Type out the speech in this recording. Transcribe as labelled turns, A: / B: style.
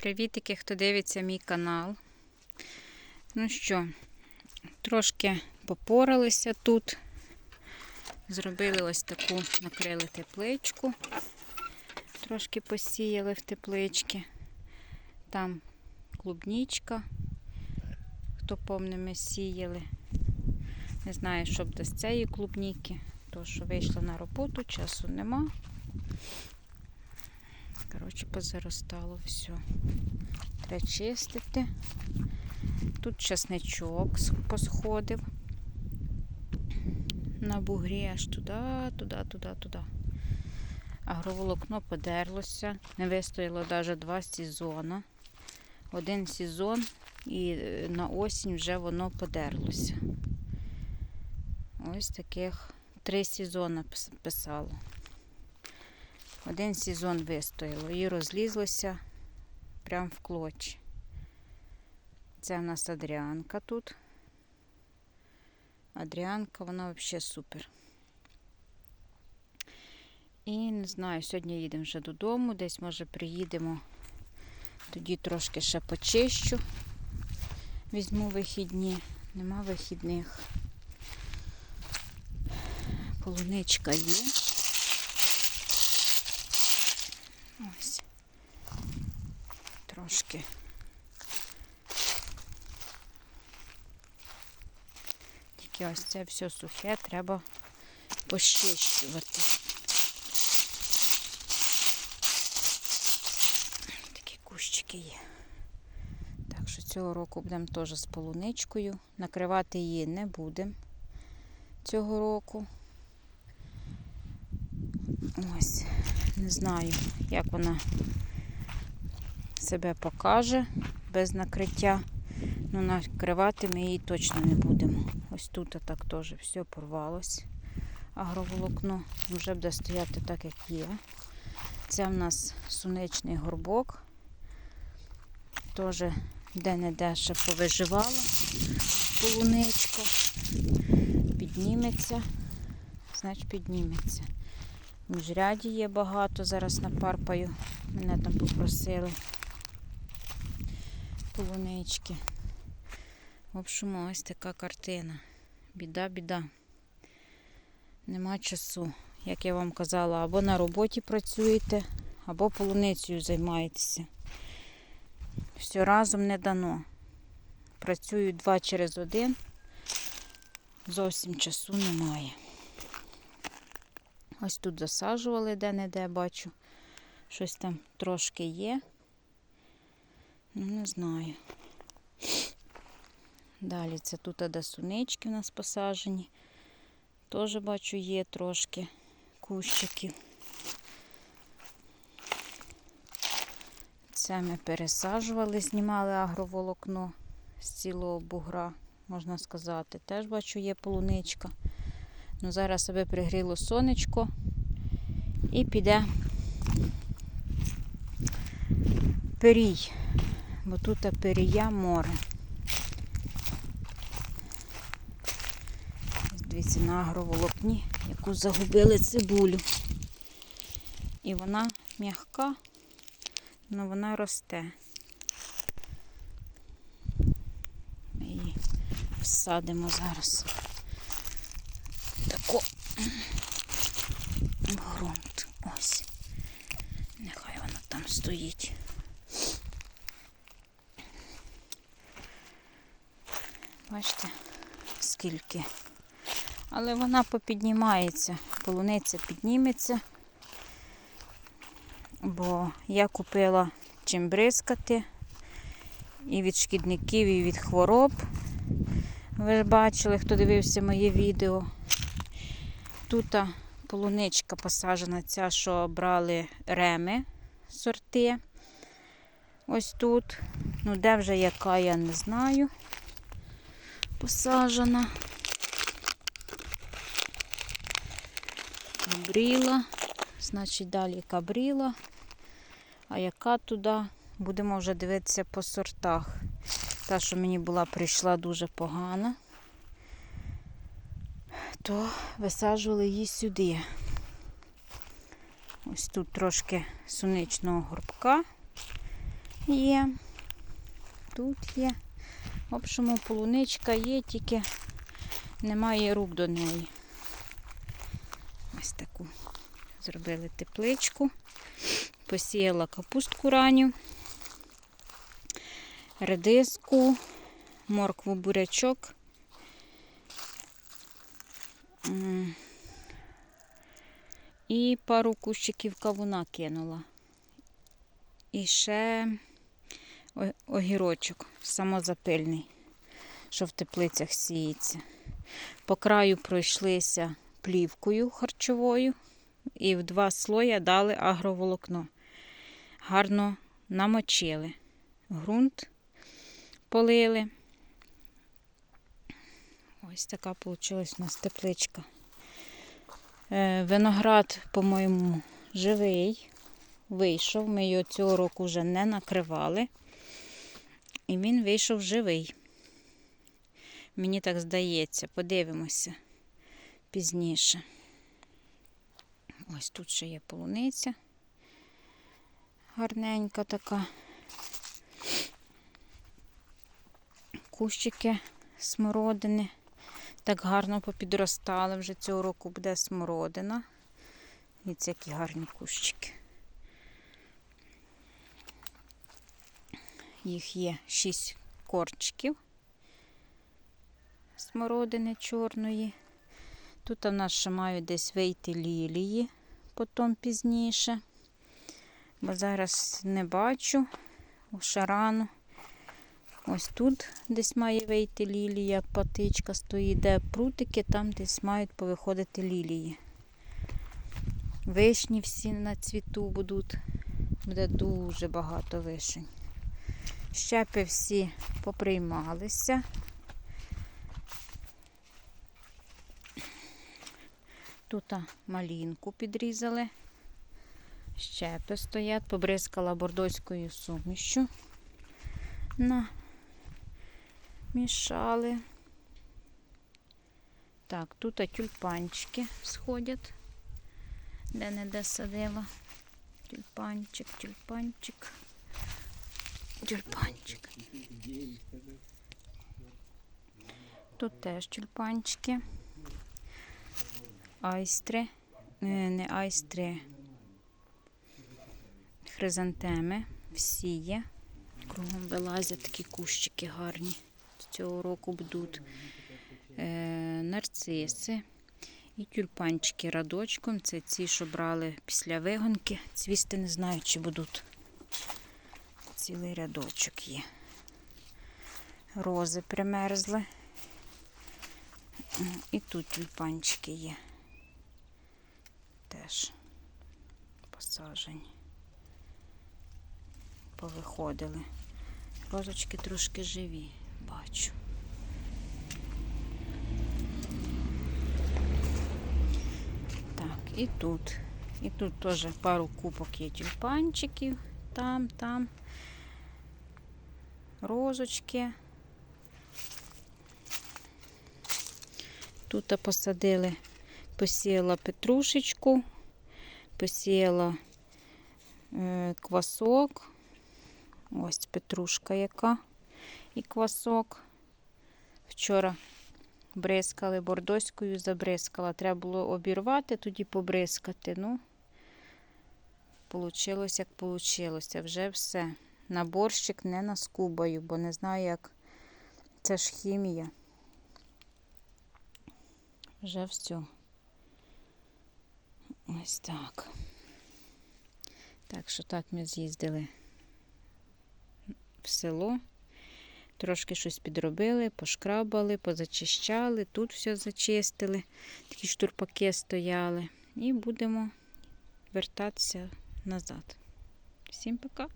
A: Привітики, хто дивиться мій канал. Ну що, трошки попоралися тут. Зробили ось таку, накрили тепличку. Трошки посіяли в теплички. Там клубнічка. Хто помне, ми сіяли. Не знаю, що буде з цієї клубніки, то що вийшла на роботу, часу нема. Коротше, позаростало все. Треба чистити. Тут часничок посходив. На бугрі аж туди, туди, туди, туди. Агроволокно подерлося. Не вистояло навіть два сезони. Один сезон і е, на осінь вже воно подерлося. Ось таких три сезони писало. Один сезон вистояло і розлізлося прямо в клочі. Це в нас Адріанка тут. Адріанка, вона взагалі супер. І не знаю, сьогодні їдемо вже додому, десь може приїдемо. Тоді трошки ще почищу. Візьму вихідні. Нема вихідних. Полуничка є. Ось. Трошки. Тільки ось це все сухе, треба пощищувати. Такі кущики є. Так що цього року будемо теж з полуничкою. Накривати її не будемо цього року. Ось, не знаю, як вона себе покаже без накриття. Ну, накривати ми її точно не будемо. Ось тут так теж все порвалось. Агроволокно вже буде стояти так, як є. Це в нас суничний горбок. Теж де-не-де ще повиживала полуничка. Підніметься, значить підніметься. Міжряді є багато, зараз напарпаю. Мене там попросили полунички. В общем, ось така картина. Біда, біда. Нема часу. Як я вам казала, або на роботі працюєте, або полуницею займаєтеся. Все разом не дано. Працюю два через один. Зовсім часу немає. Ось тут засаджували де-не-де, бачу. Щось там трошки є. Ну, не знаю. Далі це тут де сунички у нас посаджені. Теж бачу, є трошки кущиків. Це ми пересаджували, знімали агроволокно з цілого бугра, можна сказати. Теж бачу, є полуничка. Ну, зараз себе пригріло сонечко і піде перій, бо тут перія море. Дивіться на агроволокні, яку загубили цибулю. І вона м'яка, але вона росте. Ми її всадимо зараз. Тако в ґрунт. Ось. Нехай вона там стоїть. Бачите, скільки. Але вона попіднімається, полуниця підніметься, бо я купила чим бризкати і від шкідників, і від хвороб. Ви ж бачили, хто дивився моє відео. Тут полуничка посаджена, ця, що брали реми сорти. Ось тут. Ну, де вже яка, я не знаю. Посаджена. Кабріла. Значить, далі кабріла. А яка туди? Будемо вже дивитися по сортах. Та, що мені була прийшла дуже погана, то висаджували її сюди. Ось тут трошки суничного горбка є, тут є. В общому, полуничка є, тільки немає рук до неї. Ось таку зробили тепличку. Посіяла капустку ранню, редиску, моркву, бурячок. І пару кущиків кавуна кинула. І ще огірочок самозапильний, що в теплицях сіється. По краю пройшлися плівкою харчовою і в два слоя дали агроволокно. Гарно намочили. Грунт полили. Ось така вийшла у нас тепличка. Е, Виноград, по-моєму, живий. Вийшов. Ми його цього року вже не накривали. І він вийшов живий. Мені так здається, подивимося пізніше. Ось тут ще є полуниця. Гарненька така. Кущики смородини. Так гарно попідростали. Вже цього року буде смородина. І це які гарні кущики. Їх є шість корчиків смородини чорної. Тут в нас ще мають десь вийти лілії, потім пізніше. Бо зараз не бачу ще рано. Ось тут десь має вийти лілія, патичка стоїть, де прутики, там десь мають повиходити лілії. Вишні всі на цвіту будуть. Буде дуже багато вишень. Щепи всі поприймалися. Тут малінку підрізали. Щепи стоять, побризкала бордоською сумішю. На. Мішали. Так, тут тюльпанчики сходять. Де не де садила. Тюльпанчик, тюльпанчик. Тюльпанчик. Тут теж тюльпанчики. Айстри. Е, Не айстри. Хризантеми. Всі є. Кругом вилазять такі кущики гарні. Цього року будуть е, нарциси і тюльпанчики радочком. Це ці, що брали після вигонки. Цвісти не знаю, чи будуть. Цілий рядочок є. Рози примерзли. І тут тюльпанчики є. Теж посаджені. Повиходили. Розочки трошки живі, бачу. Так, і тут. І тут теж пару купок є тюльпанчиків. Там, там. Розочки. Тут посадили, посіяла петрушечку, посіяла е, квасок. Ось петрушка яка і квасок. Вчора бризкали бордоською, забризкала. Треба було обірвати, тоді побризкати. Ну, Получилось, як получилося. Вже все. На борщик не наскубаю, бо не знаю, як це ж хімія. Вже все. Ось так. Так що так ми з'їздили в село. Трошки щось підробили, пошкрабали, позачищали, тут все зачистили, такі штурпаки стояли. І будемо вертатися назад. Всім пока!